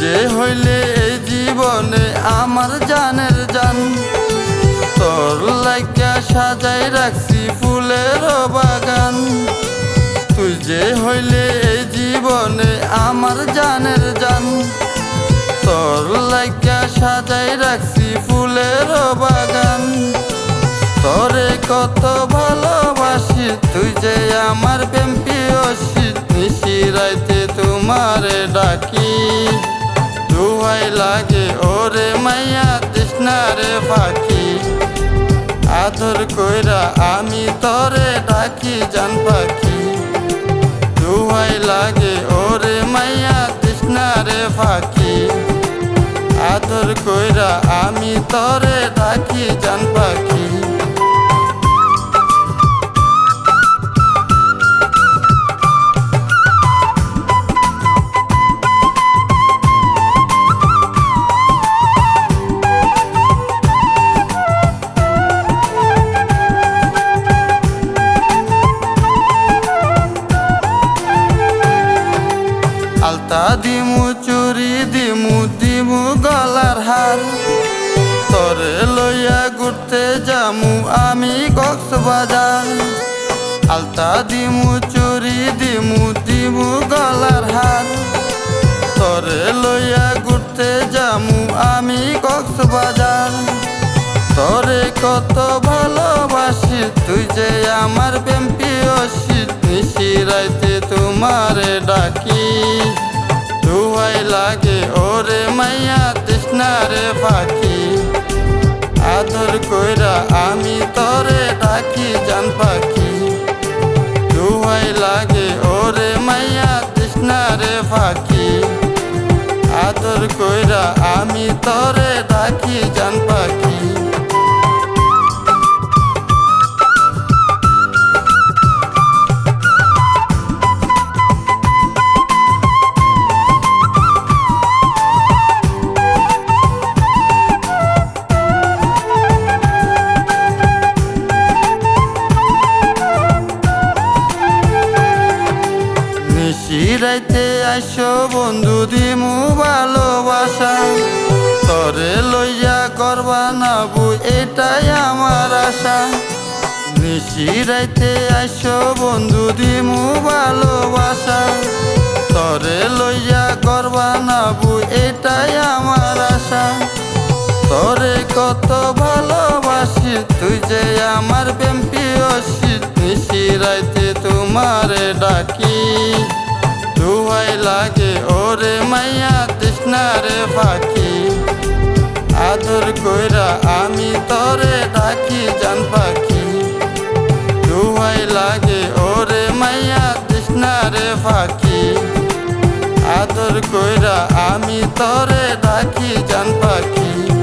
যে হইলে এই জীবনে আমার জানের জান। তোর লাইকা সাজাই রাখছি ফুলের বাগান। তুই যে হইলে এই জীবনে আমার জানের জান। তোর লাইকা সাজাই রাখছি ফুলের বাগান। তোরে কত ভালোবাসি, তুই যে আমার প্রেম পিয়সি নিশিরাইতে তোমারে ডাকি। দুহাই লাগে, ওরে মাইয়া তৃষ্ণারে পাখি। আদর কইরা আমি তরে ডাকি জান পাখি। দুহাই লাগে, ওরে মাইয়া তৃষ্ণারে ফাঁকি আদর কইরা আমি তরে ডাকি জান পাখি। দিমু গলার হার। তরে লইয়া ঘুরতে যামু আমি কক্সবাজার। আলতা দিমু, চুরি দিমু দিমু গলার হার। তরে লইয়া ঘুরতে যামু আমি কক্সবাজার। তরে কত ভালোবাসি তুই যে আমার প্রেম পিয়সি নিশি রাইতে তোমারে ডাকি। দুহাই লাগে ওরে মাইয়া তৃষ্ণারে পাখি। আদর কইরা আমি তরে ডাকি জান পাখি। দুহাই লাগে ওরে মাইয়া তৃষ্ণারে পাখি। আদর কইরা আমি তরে ডাকি জান পাখি। নিশিরাইতে আসো বন্ধু, দিমু ভালোবাসা। তরে লইয়া করবা না বু, এটাই আমার আশা। নিশিরাইতে আসো বন্ধু, দিমু ভালোবাসা। তরে লইয়া করবা না বু, এটাই আমার আশা। তরে কত ভালোবাসি, তুই যে আমার প্রেম পিয়সি নিশি রাইতে তোমারে ডাকি। দুহাই লাগে। ওরে মাইয়া তৃষ্ণারে পাখি। আদর কইরা আমি তরে ডাকি জান পাখি। দুহাই লাগে, ওরে মাইয়া তৃষ্ণারে পাখি। আদর কইরা আমি তরে ডাকি জান পাখি।